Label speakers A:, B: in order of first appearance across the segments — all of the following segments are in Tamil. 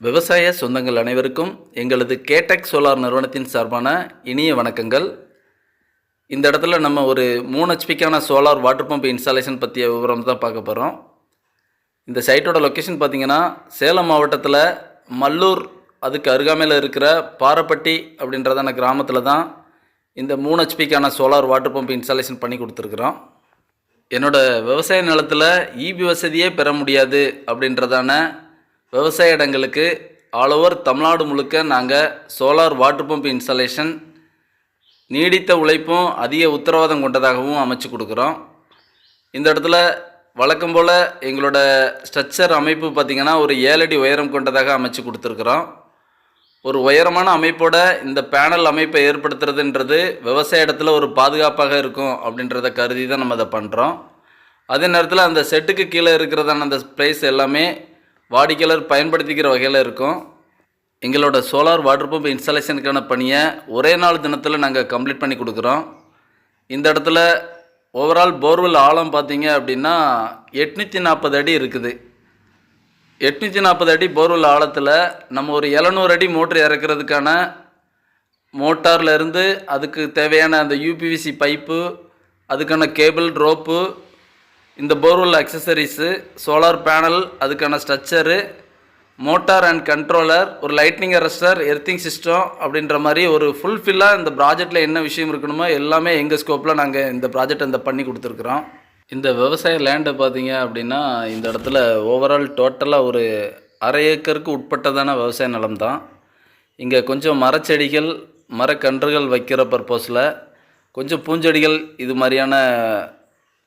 A: விவசாய சொந்தங்கள் அனைவருக்கும் எங்களது கேடெக் சோலார் நிறுவனத்தின் சார்பான இனிய வணக்கங்கள். இந்த இடத்துல நம்ம ஒரு மூணு ஹெச்பிக்கான சோலார் வாட்டர் பம்ப் இன்ஸ்டாலேஷன் பற்றிய விவரம் தான் பார்க்க போகிறோம் இந்த சைட்டோட லொக்கேஷன் பார்த்தீங்கன்னா சேலம் மாவட்டத்தில் மல்லூர் அதுக்கு அருகாமையில் இருக்கிற பாரப்பட்டி அப்படின்றதான கிராமத்தில் தான் இந்த மூணு ஹெச்பிக்கான சோலார் வாட்டர் பம்ப் இன்ஸ்டாலேஷன் பண்ணி கொடுத்துருக்குறோம். என்னோட விவசாய நிலத்தில் ஈபி வசதியே பெற முடியாது அப்படின்றதான விவசாய இடங்களுக்கு ஆல் ஓவர் தமிழ்நாடு முழுக்க நாங்கள் சோலார் வாட்டர் பம்ப் இன்ஸ்டாலேஷன் நீடித்த உழைப்பும் அதிக உத்தரவாதம் கொண்டதாகவும் அமைச்சு கொடுக்குறோம். இந்த இடத்துல வழக்கம் போல் எங்களோட ஸ்ட்ரக்சர் அமைப்பு பார்த்திங்கன்னா ஒரு ஏழடி உயரம் கொண்டதாக அமைச்சு கொடுத்துருக்குறோம். ஒரு உயரமான அமைப்போட இந்த பேனல் அமைப்பை ஏற்படுத்துறதுன்றது விவசாய இடத்துல ஒரு பாதுகாப்பாக இருக்கும் அப்படின்றத கருதி தான் நம்ம அதை பண்ணுறோம் அதே நேரத்தில் அந்த செட்டுக்கு கீழே இருக்கிறதான அந்த ப்ளேஸ் எல்லாமே வாடிக்கையாளர் பயன்படுத்திக்கிற வகையில் இருக்கும். எங்களோட சோலார் வாட்டர் பம்ப் இன்ஸ்டாலேஷனுக்கான பணியை ஒரே நாள் தினத்தில் நாங்கள் கம்ப்ளீட் பண்ணி கொடுக்குறோம். இந்த இடத்துல ஓவரால் போர்வெல் ஆழம் பார்த்தீங்க அப்படின்னா எட்நூற்றி நாற்பது அடி இருக்குது. எட்நூற்றி நாற்பது அடி போர்வெல் ஆழத்தில் நம்ம ஒரு எழுநூறு அடி மோட்ரு இறக்குறதுக்கான மோட்டார்லேருந்து அதுக்கு தேவையான அந்த யூபிவிசி பைப்பு அதுக்கான கேபிள் ரோப்பு இந்த போர்வெல் அக்சசரிஸு சோலார் பேனல் அதுக்கான ஸ்ட்ரக்சரு மோட்டார் அண்ட் கண்ட்ரோலர் ஒரு லைட்னிங் அரெஸ்டர் எர்த்திங் சிஸ்டம் அப்படின்ற மாதிரி ஒரு ஃபுல்ஃபில்லாக இந்த ப்ராஜெக்டில் என்ன விஷயம் இருக்கணுமோ எல்லாமே எங்கள் ஸ்கோப்பில் நாங்கள் இந்த ப்ராஜெக்ட் இந்த பண்ணி கொடுத்துருக்குறோம். இந்த விவசாய லேண்டை பார்த்தீங்க அப்படின்னா இந்த இடத்துல ஓவரால் டோட்டலாக ஒரு அரை ஏக்கருக்கு உட்பட்டதான விவசாய நிலம் தான். இங்கே கொஞ்சம் மரச்செடிகள் மரக்கன்றுகள் வைக்கிற பர்பஸில் கொஞ்சம் பூஞ்செடிகள் இது மாதிரியான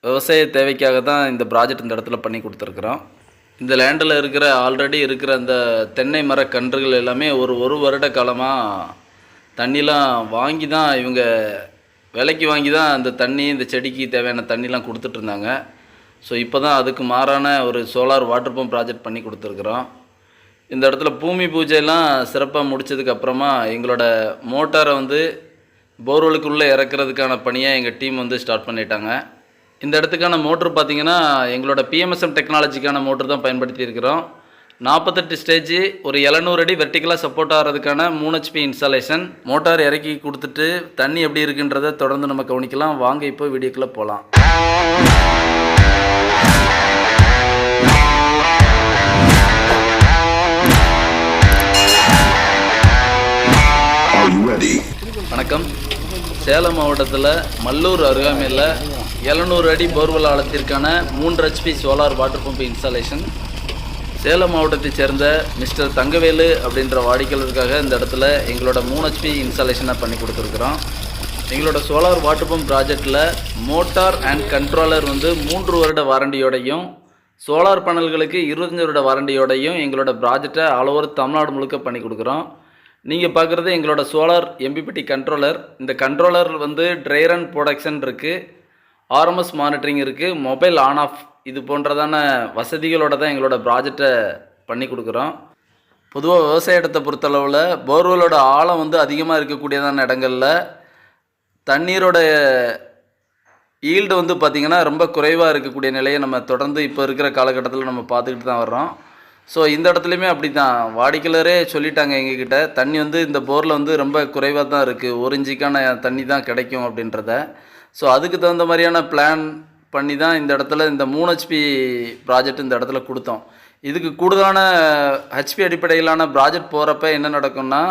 A: விவசாய தேவைக்காக தான் இந்த ப்ராஜெக்ட் இந்த இடத்துல பண்ணி கொடுத்துருக்குறோம். இந்த லேண்டில் இருக்கிற ஆல்ரெடி இருக்கிற அந்த தென்னை மர கன்றுகள் எல்லாமே ஒரு ஒரு வருட காலமாக தண்ணிலாம் வாங்கி தான் இவங்க விலைக்கு வாங்கி தான் அந்த தண்ணி இந்த செடிக்கு தேவையான தண்ணிலாம் கொடுத்துட்டு இருந்தாங்க ஸோ இப்போ தான் அதுக்கு மாறான ஒரு சோலார் வாட்டர் பம்ப் ப்ராஜெக்ட் பண்ணி கொடுத்துருக்குறோம். இந்த இடத்துல பூமி பூஜையெல்லாம் சிறப்பாக முடித்ததுக்கப்புறமா எங்களோட மோட்டாரை வந்து போர்வெலுக்குள்ளே இறக்குறதுக்கான பணியை எங்கள் டீம் வந்து ஸ்டார்ட் பண்ணிட்டாங்க. இந்த இடத்துக்கான மோட்ரு பார்த்தீங்கன்னா எங்களோட பிஎம்எஸ்எம் டெக்னாலஜிக்கான மோட்ரு தான் பயன்படுத்தி இருக்கிறோம். நாற்பத்தெட்டு ஸ்டேஜ் ஒரு எழுநூறு அடி வெர்டிக்கலாக சப்போர்ட் ஆகிறதுக்கான மூணு ஹெச்பி இன்ஸ்டாலேஷன் மோட்டார் இறக்கி கொடுத்துட்டு தண்ணி எப்படி இருக்குன்றதை தொடர்ந்து நம்ம கவனிக்கலாம். வாங்க இப்போ வீடியோக்குள்ளே போகலாம்? வணக்கம். சேலம் மாவட்டத்தில் மல்லூர் அருகாமையில் எழுநூறு அடி போர்வெல் ஆழத்திற்கான மூன்று HP solar water pump installation Salem மாவட்டத்தைச் சேர்ந்த மிஸ்டர் தங்கவேலு அப்படின்ற வாடிக்கையாளருக்காக இந்த இடத்துல எங்களோட மூணு ஹெச்பி இன்ஸ்டாலேஷனை பண்ணி கொடுத்துருக்குறோம். எங்களோட சோலார் வாட்டர் பம்ப் ப்ராஜெக்டில் மோட்டார் அண்ட் கண்ட்ரோலர் வந்து மூன்று வருட வாரண்டியோடையும் சோலார் பேனல்களுக்கு இருபத்தஞ்சி வருட வாரண்டியோடையும் எங்களோட ப்ராஜெக்டை ஆல் ஓவர் தமிழ்நாடு முழுக்க பண்ணி கொடுக்குறோம். நீங்கள் பார்க்குறது எங்களோட சோலார் எம்பிபிடி கண்ட்ரோலர் இந்த கண்ட்ரோலர் வந்து ட்ரைரன் ப்ரொடக்ஷன் இருக்குது ஆர்எம்எஸ் மானிட்டரிங் இருக்குது மொபைல் ஆன் ஆஃப் இது போன்றதான வசதிகளோட தான் எங்களோட ப்ராஜெக்டை பண்ணி கொடுக்குறோம். பொதுவாக விவசாய இடத்தை பொறுத்தளவில் போர்வெலோட ஆழம் வந்து அதிகமாக இருக்கக்கூடியதான இடங்களில் தண்ணீரோட ஈல்டு வந்து பார்த்திங்கன்னா ரொம்ப குறைவாக இருக்கக்கூடிய நிலையை நம்ம தொடர்ந்து இப்போ இருக்கிற காலகட்டத்தில் நம்ம பார்த்துக்கிட்டு தான் வர்றோம். ஸோ இந்த இடத்துலையுமே அப்படி தான் வாடிக்கையாளரே சொல்லிட்டாங்க எங்ககிட்ட தண்ணி வந்து இந்த போரில் வந்து ரொம்ப குறைவாக தான் இருக்குது ஒரு இஞ்சிக்கான தண்ணி தான் கிடைக்கும் அப்படின்றத. ஸோ அதுக்கு தகுந்த மாதிரியான பிளான் பண்ணி தான் இந்த இடத்துல இந்த மூணு ஹெச்பி ப்ராஜெக்ட் இந்த இடத்துல கொடுத்தோம். இதுக்கு கூடுதலான ஹெச்பி அடிப்படையிலான ப்ராஜெக்ட் போகிறப்ப என்ன நடக்கும்னா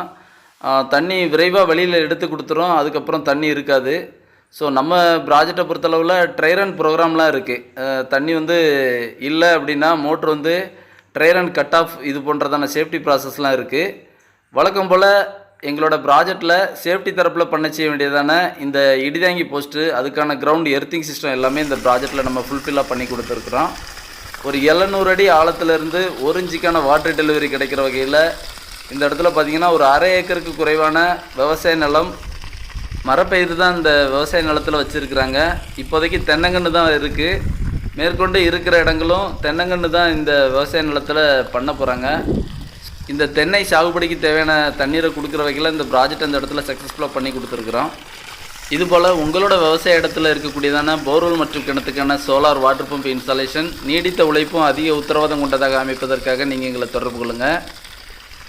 A: தண்ணி விரைவாக வெளியில் எடுத்து கொடுத்துரும் அதுக்கப்புறம் தண்ணி இருக்காது. ஸோ நம்ம ப்ராஜெக்டை பொறுத்தளவில் ட்ரைரன் ப்ரோக்ராம்லாம் இருக்குது தண்ணி வந்து இல்லை அப்படின்னா மோட்ரு வந்து ட்ரைரன் கட் ஆஃப் இது போன்றதான சேஃப்டி ப்ராசஸ்லாம் இருக்குது வழக்கம் போல் எங்களோட ப்ராஜெக்டில் சேஃப்டி தரப்பில் பண்ண செய்ய வேண்டியதான இந்த இடிதாங்கி போஸ்ட்டு அதுக்கான கிரவுண்ட் எர்த்திங் சிஸ்டம் எல்லாமே இந்த ப்ராஜெக்டில் நம்ம ஃபுல்ஃபில்லாக பண்ணி கொடுத்துருக்குறோம். ஒரு எழுநூறு அடி ஆழத்துலேருந்து ஒரு இன்ச்சுக்கான வாட்டர் டெலிவரி கிடைக்கிற வகையில் இந்த இடத்துல பார்த்தீங்கன்னா ஒரு அரை ஏக்கருக்கு குறைவான விவசாய நிலம் மரப்பயிர் தான் இந்த விவசாய நிலத்தில் வச்சுருக்குறாங்க. இப்போதைக்கு தென்னங்கன்று தான் இருக்குது மேற்கொண்டு இருக்கிற இடங்களும் தென்னங்கன்று தான் இந்த விவசாய நிலத்தில் பண்ண போகிறாங்க இந்த தென்னை சாகுபடிக்கு தேவையான தண்ணீரை கொடுக்குற வகையில் இந்த ப்ராஜெக்ட் அந்த இடத்துல சக்ஸஸ்ஃபுல்லாக பண்ணி கொடுத்துருக்குறோம். இதுபோல் உங்களோட விவசாய இடத்துல இருக்கக்கூடியதான போர்வெல் மற்றும் கிணத்துக்கான சோலார் வாட்டர் பம்ப் இன்ஸ்டாலேஷன் நீடித்த உழைப்பும் அதிக உத்தரவாதம் கொண்டதாக அமைப்பதற்காக நீங்கள் எங்களை தொடர்பு கொள்ளுங்கள்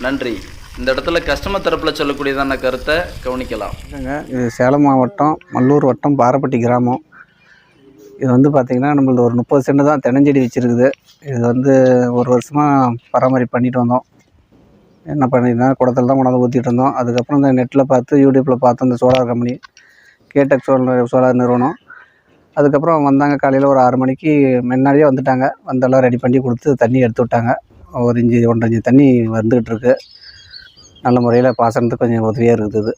A: நன்றி. இந்த இடத்துல கஸ்டமர் தரப்பில் சொல்லக்கூடியதான கருத்தை கவனிக்கலாம்.
B: இல்லைங்க இது சேலம் மாவட்டம் மல்லூர் வட்டம் பாரப்பட்டி கிராமம். இது வந்து பார்த்திங்கன்னா நம்மளது ஒரு முப்பது சென்ட் தான் தென்னஞ்செடி வச்சுருக்குது. இது வந்து ஒரு வருஷமாக பராமரிப்பு பண்ணிட்டு வந்தோம். என்ன பண்ணியிருந்தோம் குடத்தில் தான் கொண்டாந்து ஊற்றிட்டு இருந்தோம். அதுக்கப்புறம் இந்த நெட்டில் பார்த்து யூடியூப்பில் பார்த்து இந்த சோலார் கம்பெனி கேடெக் சோலார் சோலார் நிறுவனம். அதுக்கப்புறம் வந்தாங்க காலையில் ஒரு ஆறு மணிக்கு முன்னாடியே வந்துட்டாங்க. வந்தெல்லாம் ரெடி பண்ணி கொடுத்து தண்ணி எடுத்து விட்டாங்க. ஒரு இஞ்சி ஒன்றரை இஞ்சி தண்ணி வந்துக்கிட்டு இருக்கு. நல்ல முறையில் பாசனத்துக்கு கொஞ்சம் உதவியாக இருக்குது